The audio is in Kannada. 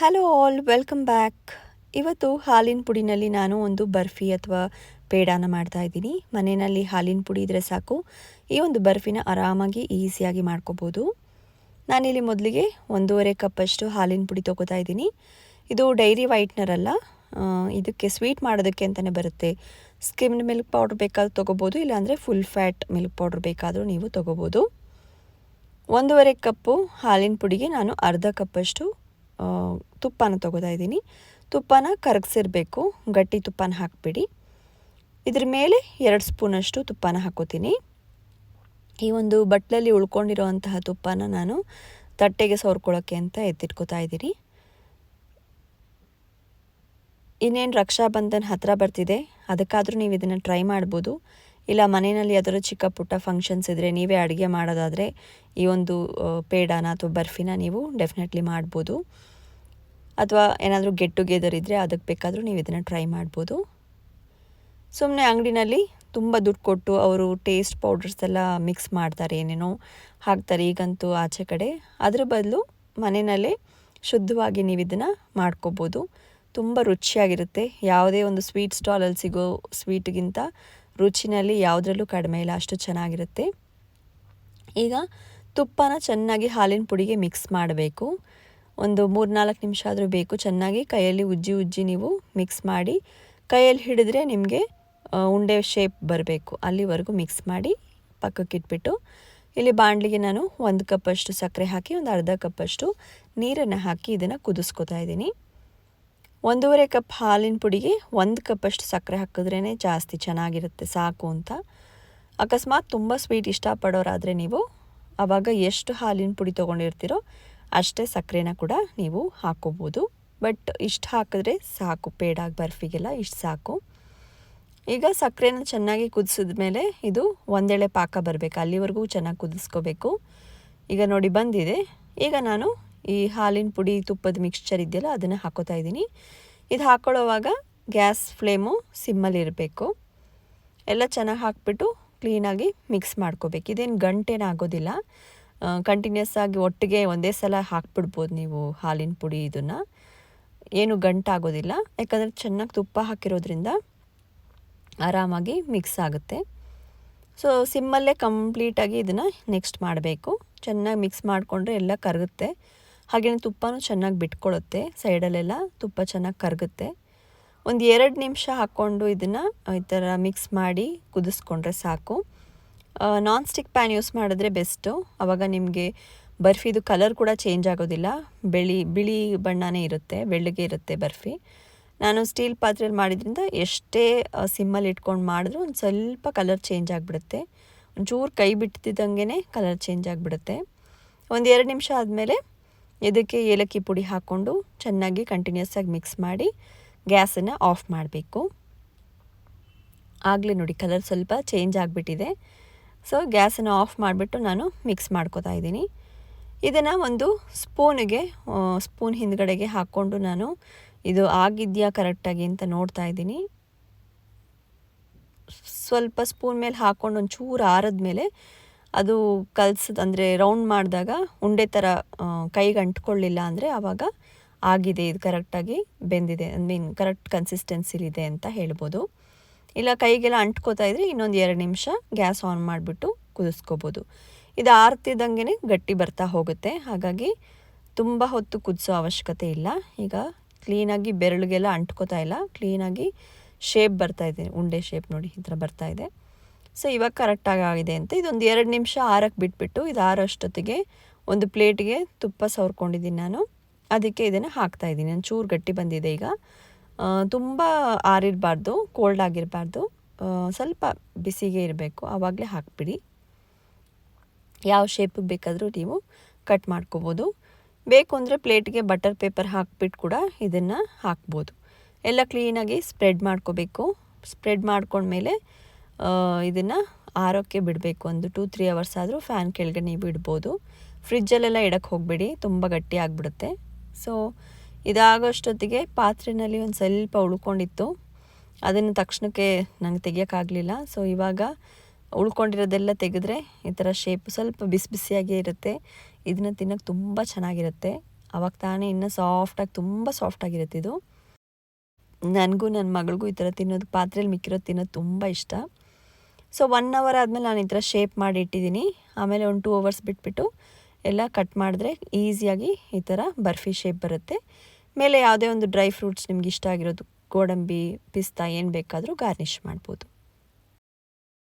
ಹಲೋ ಆಲ್ ವೆಲ್ಕಮ್ ಬ್ಯಾಕ್ ಇವತ್ತು ಹಾಲಿನ ಪುಡಿನಲ್ಲಿ ನಾನು ಒಂದು ಬರ್ಫಿ ಅಥವಾ ಪೇಡಾನ ಮಾಡ್ತಾ ಇದ್ದೀನಿ. ಮನೆಯಲ್ಲಿ ಹಾಲಿನ ಪುಡಿ ಇದ್ದರೆ ಸಾಕು. ಈ ಒಂದು ಬರ್ಫಿನ ಆರಾಮಾಗಿ, ಈಸಿಯಾಗಿ ಮಾಡ್ಕೋಬೋದು. ನಾನಿಲ್ಲಿ ಮೊದಲಿಗೆ ಒಂದೂವರೆ ಕಪ್ಪಷ್ಟು ಹಾಲಿನ ಪುಡಿ ತೊಗೋತಾ ಇದ್ದೀನಿ. ಇದು ಡೈರಿ ವೈಟ್ನರ್ ಅಲ್ಲ. ಇದಕ್ಕೆ ಸ್ವೀಟ್ ಮಾಡೋದಕ್ಕೆ ಅಂತಲೇ ಬರುತ್ತೆ. ಸ್ಕಿಮ್ಡ್ ಮಿಲ್ಕ್ ಪೌಡ್ರ್ ಬೇಕಾದ್ರೂ ತೊಗೋಬೋದು, ಇಲ್ಲಾಂದರೆ ಫುಲ್ ಫ್ಯಾಟ್ ಮಿಲ್ಕ್ ಪೌಡ್ರ್ ಬೇಕಾದರೂ ನೀವು ತೊಗೋಬೋದು. ಒಂದೂವರೆ ಕಪ್ಪು ಹಾಲಿನ ಪುಡಿಗೆ ನಾನು ಅರ್ಧ ಕಪ್ಪಷ್ಟು ತುಪ್ಪನ ತೊಗೋತಾ ಇದ್ದೀನಿ. ತುಪ್ಪನ ಕರಗಿಸಿರ್ಬೇಕು. ಗಟ್ಟಿ ತುಪ್ಪನ ಹಾಕಿಬಿಡಿ. ಇದ್ರ ಮೇಲೆ ಎರಡು ಸ್ಪೂನಷ್ಟು ತುಪ್ಪನ ಹಾಕೋತೀನಿ. ಈ ಒಂದು ಬಟ್ಲಲ್ಲಿ ಉಳ್ಕೊಂಡಿರೋವಂತಹ ತುಪ್ಪನ ನಾನು ತಟ್ಟೆಗೆ ಸೋರ್ಕೊಳ್ಳೋಕ್ಕೆ ಅಂತ ಎತ್ತಿಟ್ಕೋತಾ ಇದ್ದೀನಿ. ಇನ್ನೇನು ರಕ್ಷಾಬಂಧನ್ ಹತ್ತಿರ ಬರ್ತಿದೆ. ಅದಕ್ಕಾದರೂ ನೀವು ಇದನ್ನು ಟ್ರೈ ಮಾಡ್ಬೋದು. ಇಲ್ಲ, ಮನೆಯಲ್ಲಿ ಯಾವ್ದಾದ್ರು ಚಿಕ್ಕ ಪುಟ್ಟ ಫಂಕ್ಷನ್ಸ್ ಇದ್ದರೆ ನೀವೇ ಅಡುಗೆ ಮಾಡೋದಾದರೆ ಈ ಒಂದು ಪೇಡಾನ ಅಥವಾ ಬರ್ಫಿನ ನೀವು ಡೆಫಿನೆಟ್ಲಿ ಮಾಡ್ಬೋದು. ಅಥವಾ ಏನಾದರೂ ಗೆಟ್ ಟುಗೆದರ್ ಇದ್ದರೆ ಅದಕ್ಕೆ ಬೇಕಾದರೂ ನೀವು ಇದನ್ನು ಟ್ರೈ ಮಾಡ್ಬೋದು. ಸುಮ್ಮನೆ ಅಂಗಡಿನಲ್ಲಿ ತುಂಬ ದುಡ್ಡು ಕೊಟ್ಟು ಅವರು ಟೇಸ್ಟ್ ಪೌಡರ್ಸ್ ಎಲ್ಲ ಮಿಕ್ಸ್ ಮಾಡ್ತಾರೆ ಏನೇನೋ ಹಾಕ್ತಾರೆ ಈಗಂತೂ ಆಚೆ ಕಡೆ. ಅದ್ರ ಬದಲು ಮನೆಯಲ್ಲೇ ಶುದ್ಧವಾಗಿ ನೀವು ಇದನ್ನು ಮಾಡ್ಕೋಬೋದು. ತುಂಬ ರುಚಿಯಾಗಿರುತ್ತೆ. ಯಾವುದೇ ಒಂದು ಸ್ವೀಟ್ ಸ್ಟಾಲಲ್ಲಿ ಸಿಗೋ ಸ್ವೀಟ್ಗಿಂತ ರುಚಿನಲ್ಲಿ ಯಾವುದ್ರಲ್ಲೂ ಕಡಿಮೆ ಇಲ್ಲ, ಅಷ್ಟು ಚೆನ್ನಾಗಿರುತ್ತೆ. ಈಗ ತುಪ್ಪನ ಚೆನ್ನಾಗಿ ಹಾಲಿನ ಪುಡಿಗೆ ಮಿಕ್ಸ್ ಮಾಡಬೇಕು. ಒಂದು ಮೂರು ನಾಲ್ಕು ನಿಮಿಷ ಆದರೂ ಬೇಕು, ಚೆನ್ನಾಗಿ ಕೈಯಲ್ಲಿ ಉಜ್ಜಿ ಉಜ್ಜಿ ನೀವು ಮಿಕ್ಸ್ ಮಾಡಿ. ಕೈಯಲ್ಲಿ ಹಿಡಿದ್ರೆ ನಿಮಗೆ ಉಂಡೆ ಶೇಪ್ ಬರಬೇಕು. ಅಲ್ಲಿವರೆಗೂ ಮಿಕ್ಸ್ ಮಾಡಿ ಪಕ್ಕಕ್ಕೆ ಇಟ್ಬಿಟ್ಟು, ಇಲ್ಲಿ ಬಾಣಲಿಗೆ ನಾನು ಒಂದು ಕಪ್ಪಷ್ಟು ಸಕ್ಕರೆ ಹಾಕಿ, ಒಂದು ಅರ್ಧ ಕಪ್ಪಷ್ಟು ನೀರನ್ನು ಹಾಕಿ ಇದನ್ನು ಕುದಿಸ್ಕೊತಾ ಇದ್ದೀನಿ. ಒಂದೂವರೆ ಕಪ್ ಹಾಲಿನ ಪುಡಿಗೆ ಒಂದು ಕಪ್ಪಷ್ಟು ಸಕ್ಕರೆ ಹಾಕಿದ್ರೇ ಜಾಸ್ತಿ ಚೆನ್ನಾಗಿರುತ್ತೆ, ಸಾಕು ಅಂತ. ಅಕಸ್ಮಾತ್ ತುಂಬ ಸ್ವೀಟ್ ಇಷ್ಟಪಡೋರಾದರೆ ನೀವು ಆವಾಗ ಎಷ್ಟು ಹಾಲಿನ ಪುಡಿ ತೊಗೊಂಡಿರ್ತೀರೋ ಅಷ್ಟೇ ಸಕ್ಕರೆನ ಕೂಡ ನೀವು ಹಾಕೋಬೋದು. ಬಟ್ ಇಷ್ಟು ಹಾಕಿದ್ರೆ ಸಾಕು, ಪೇಡಾಗಿ ಬರ್ಫಿಗೆಲ್ಲ ಇಷ್ಟು ಸಾಕು. ಈಗ ಸಕ್ಕರೆನ ಚೆನ್ನಾಗಿ ಕುದಿಸಿದ ಮೇಲೆ ಇದು ಒಂದೆಳೆ ಪಾಕ ಬರಬೇಕು, ಅಲ್ಲಿವರೆಗೂ ಚೆನ್ನಾಗಿ ಕುದಿಸ್ಕೋಬೇಕು. ಈಗ ನೋಡಿ ಬಂದಿದೆ. ಈಗ ನಾನು ಈ ಹಾಲಿನ ಪುಡಿ ತುಪ್ಪದ ಮಿಕ್ಸ್ಚರ್ ಇದೆಯಲ್ಲ, ಅದನ್ನು ಹಾಕೋತಾ ಇದ್ದೀನಿ. ಇದು ಹಾಕ್ಕೊಳ್ಳೋವಾಗ ಗ್ಯಾಸ್ ಫ್ಲೇಮು ಸಿಮ್ಮಲ್ಲಿ ಇರಬೇಕು. ಎಲ್ಲ ಚೆನ್ನಾಗಿ ಹಾಕ್ಬಿಟ್ಟು ಕ್ಲೀನಾಗಿ ಮಿಕ್ಸ್ ಮಾಡ್ಕೋಬೇಕು. ಇದೇನು ಗಂಟೇನ ಆಗೋದಿಲ್ಲ. ಕಂಟಿನ್ಯೂಸ್ ಆಗಿ ಒಟ್ಟಿಗೆ ಒಂದೇ ಸಲ ಹಾಕ್ಬಿಡ್ಬೋದು ನೀವು ಹಾಲಿನ ಪುಡಿ ಇದನ್ನು. ಏನು ಗಂಟಾಗೋದಿಲ್ಲ. ಯಾಕಂದರೆ ಚೆನ್ನಾಗಿ ತುಪ್ಪ ಹಾಕಿರೋದ್ರಿಂದ ಆರಾಮಾಗಿ ಮಿಕ್ಸ್ ಆಗುತ್ತೆ. ಸೊ ಸಿಮ್ಮಲ್ಲೇ ಕಂಪ್ಲೀಟಾಗಿ ಇದನ್ನು ನೆಕ್ಸ್ಟ್ ಮಾಡಬೇಕು. ಚೆನ್ನಾಗಿ ಮಿಕ್ಸ್ ಮಾಡಿಕೊಂಡ್ರೆ ಎಲ್ಲ ಕರಗುತ್ತೆ. ಹಾಗೆಯೇ ತುಪ್ಪನೂ ಚೆನ್ನಾಗಿ ಬಿಟ್ಕೊಳ್ಳುತ್ತೆ ಸೈಡಲ್ಲೆಲ್ಲ, ತುಪ್ಪ ಚೆನ್ನಾಗಿ ಕರಗುತ್ತೆ. ಒಂದು ಎರಡು ನಿಮಿಷ ಹಾಕ್ಕೊಂಡು ಇದನ್ನು ಈ ಥರ ಮಿಕ್ಸ್ ಮಾಡಿ ಕುದಿಸ್ಕೊಂಡ್ರೆ ಸಾಕು. ನಾನ್ ಸ್ಟಿಕ್ ಪ್ಯಾನ್ ಯೂಸ್ ಮಾಡಿದ್ರೆ ಬೆಸ್ಟು. ಆವಾಗ ನಿಮಗೆ ಬರ್ಫಿದು ಕಲರ್ ಕೂಡ ಚೇಂಜ್ ಆಗೋದಿಲ್ಲ. ಬಿಳಿ ಬಿಳಿ ಬಣ್ಣನೇ ಇರುತ್ತೆ, ಬೆಳ್ಳಗೆ ಇರುತ್ತೆ ಬರ್ಫಿ. ನಾನು ಸ್ಟೀಲ್ ಪಾತ್ರೆಯಲ್ಲಿ ಮಾಡಿದ್ರಿಂದ ಎಷ್ಟೇ ಸಿಮ್ಮಲ್ಲಿ ಇಟ್ಕೊಂಡು ಮಾಡಿದ್ರೂ ಒಂದು ಸ್ವಲ್ಪ ಕಲರ್ ಚೇಂಜ್ ಆಗಿಬಿಡುತ್ತೆ. ಒಂಚೂರು ಕೈ ಬಿಟ್ಟಿದ್ದಂಗೆ ಕಲರ್ ಚೇಂಜ್ ಆಗಿಬಿಡುತ್ತೆ. ಒಂದು ಎರಡು ನಿಮಿಷ ಆದಮೇಲೆ ಇದಕ್ಕೆ ಏಲಕ್ಕಿ ಪುಡಿ ಹಾಕ್ಕೊಂಡು ಚೆನ್ನಾಗಿ ಕಂಟಿನ್ಯೂಸ್ ಆಗಿ ಮಿಕ್ಸ್ ಮಾಡಿ ಗ್ಯಾಸನ್ನು ಆಫ್ ಮಾಡಬೇಕು. ಆಗಲೇ ನೋಡಿ ಕಲರ್ ಸ್ವಲ್ಪ ಚೇಂಜ್ ಆಗಿಬಿಟ್ಟಿದೆ. ಸೊ ಗ್ಯಾಸನ್ನು ಆಫ್ ಮಾಡಿಬಿಟ್ಟು ನಾನು ಮಿಕ್ಸ್ ಮಾಡ್ಕೋತಾ ಇದ್ದೀನಿ. ಇದನ್ನು ಒಂದು ಸ್ಪೂನಿಗೆ ಸ್ಪೂನ್ ಹಿಂದ್ಗಡೆಗೆ ಹಾಕ್ಕೊಂಡು ನಾನು ಇದು ಆಗಿದೆಯಾ ಕರೆಕ್ಟಾಗಿ ಅಂತ ನೋಡ್ತಾ ಇದ್ದೀನಿ. ಸ್ವಲ್ಪ ಸ್ಪೂನ್ ಮೇಲೆ ಹಾಕ್ಕೊಂಡು ಒಂಚೂರು ಚೂರು ಆರದ ಮೇಲೆ ಅದು ಕಲ್ಸದ ಅಂದರೆ ರೌಂಡ್ ಮಾಡಿದಾಗ ಉಂಡೆ ಥರ ಕೈಗೆ ಅಂಟ್ಕೊಳ್ಳಿಲ್ಲ ಅಂದರೆ ಆವಾಗ ಆಗಿದೆ, ಇದು ಕರೆಕ್ಟಾಗಿ ಬೆಂದಿದೆ ಐ ಮೀನ್ ಕರೆಕ್ಟ್ ಕನ್ಸಿಸ್ಟೆನ್ಸಿಲಿದೆ ಅಂತ ಹೇಳ್ಬೋದು. ಇಲ್ಲ ಕೈಗೆಲ್ಲ ಅಂಟ್ಕೋತಾ ಇದ್ರೆ ಇನ್ನೊಂದು ಎರಡು ನಿಮಿಷ ಗ್ಯಾಸ್ ಆನ್ ಮಾಡಿಬಿಟ್ಟು ಕುದಿಸ್ಕೋಬೋದು. ಇದು ಆರ್ತಿದ್ದಂಗೆ ಗಟ್ಟಿ ಬರ್ತಾ ಹೋಗುತ್ತೆ, ಹಾಗಾಗಿ ತುಂಬ ಹೊತ್ತು ಕುದಿಸೋ ಅವಶ್ಯಕತೆ ಇಲ್ಲ. ಈಗ ಕ್ಲೀನಾಗಿ ಬೆರಳಿಗೆಲ್ಲ ಅಂಟ್ಕೋತಾ ಇಲ್ಲ ಕ್ಲೀನಾಗಿ ಶೇಪ್ ಬರ್ತಾ ಇದೆ, ಉಂಡೆ ಶೇಪ್ ನೋಡಿ ಈ ಥರ ಬರ್ತಾ ಇದೆ. ಸೊ ಇವಾಗ ಕರೆಕ್ಟಾಗಿ ಆಗಿದೆ ಅಂತ. ಇದೊಂದು ಎರಡು ನಿಮಿಷ ಆರಕ್ಕೆ ಬಿಟ್ಬಿಟ್ಟು ಇದು ಆರೋಷ್ಟೊತ್ತಿಗೆ ಒಂದು ಪ್ಲೇಟ್ಗೆ ತುಪ್ಪ ಸವರ್ಕೊಂಡಿದ್ದೀನಿ ನಾನು. ಅದಕ್ಕೆ ಇದನ್ನು ಹಾಕ್ತಾ ಇದ್ದೀನಿ. ನಾನು ಚೂರು ಗಟ್ಟಿ ಬಂದಿದೆ ಈಗ. ತುಂಬ ಆರಿರಬಾರ್ದು ಕೋಲ್ಡ್ ಆಗಿರಬಾರ್ದು. ಸ್ವಲ್ಪ ಬಿಸಿಗೆ ಇರಬೇಕು. ಆವಾಗಲೇ ಹಾಕ್ಬಿಡಿ. ಯಾವ ಶೇಪಿಗೆ ಬೇಕಾದರೂ ನೀವು ಕಟ್ ಮಾಡ್ಕೋಬೋದು. ಬೇಕು ಅಂದರೆ ಪ್ಲೇಟ್ಗೆ ಬಟರ್ ಪೇಪರ್ ಹಾಕ್ಬಿಟ್ಟು ಕೂಡ ಇದನ್ನು ಹಾಕ್ಬೋದು. ಎಲ್ಲ ಕ್ಲೀನಾಗಿ ಸ್ಪ್ರೆಡ್ ಮಾಡ್ಕೋಬೇಕು. ಸ್ಪ್ರೆಡ್ ಮಾಡ್ಕೊಂಡ್ಮೇಲೆ ಇದನ್ನು ಆರೋಕ್ಕೆ ಬಿಡಬೇಕು ಒಂದು ಟೂ ತ್ರೀ ಅವರ್ಸ್ ಆದರೂ ಫ್ಯಾನ್ ಕೆಳಗೆ ನೀವು ಇಡ್ಬೋದು. ಫ್ರಿಜ್ಜಲ್ಲೆಲ್ಲ ಇಡಕ್ಕೆ ಹೋಗಬೇಡಿ, ತುಂಬ ಗಟ್ಟಿ ಆಗಿಬಿಡುತ್ತೆ. ಸೊ ಇದಾಗೋಷ್ಟೊತ್ತಿಗೆ ಪಾತ್ರೆಯಲ್ಲಿ ಒಂದು ಸ್ವಲ್ಪ ಉಳ್ಕೊಂಡಿತ್ತು. ಅದನ್ನು ತಕ್ಷಣಕ್ಕೆ ನಂಗೆ ತೆಗಿಯೋಕ್ಕಾಗಲಿಲ್ಲ. ಸೊ ಇವಾಗ ಉಳ್ಕೊಂಡಿರೋದೆಲ್ಲ ತೆಗೆದ್ರೆ ಈ ಥರ ಶೇಪ್ ಸ್ವಲ್ಪ ಬಿಸಿ ಬಿಸಿಯಾಗೇ ಇರುತ್ತೆ. ಇದನ್ನು ತಿನ್ನೋಕ್ಕೆ ತುಂಬ ಚೆನ್ನಾಗಿರುತ್ತೆ. ಅವಾಗ ತಾನೇ ಇನ್ನೂ ಸಾಫ್ಟಾಗಿ ತುಂಬ ಸಾಫ್ಟಾಗಿರುತ್ತೆ ಇದು. ನನಗೂ ನನ್ನ ಮಗಳಿಗೂ ಈ ಥರ ತಿನ್ನೋದು ಪಾತ್ರೆಯಲ್ಲಿ ಮಿಕ್ಕಿರೋದು ತಿನ್ನೋದು ತುಂಬ ಇಷ್ಟ. ಸೊ ಒನ್ ಅವರ್ ಆದಮೇಲೆ ನಾನು ಈ ಥರ ಶೇಪ್ ಮಾಡಿ ಇಟ್ಟಿದ್ದೀನಿ. ಆಮೇಲೆ ಒಂದು ಟೂ ಅವರ್ಸ್ ಬಿಟ್ಬಿಟ್ಟು ಎಲ್ಲ ಕಟ್ ಮಾಡಿದ್ರೆ ಈಸಿಯಾಗಿ ಈ ಥರ ಬರ್ಫಿ ಶೇಪ್ ಬರುತ್ತೆ. ಮೇಲೆ ಯಾವುದೇ ಒಂದು ಡ್ರೈ ಫ್ರೂಟ್ಸ್ ನಿಮ್ಗೆ ಇಷ್ಟ ಆಗಿರೋದು, ಗೋಡಂಬಿ, ಪಿಸ್ತಾ ಏನು ಬೇಕಾದರೂ ಗಾರ್ನಿಷ್ ಮಾಡ್ಬೋದು.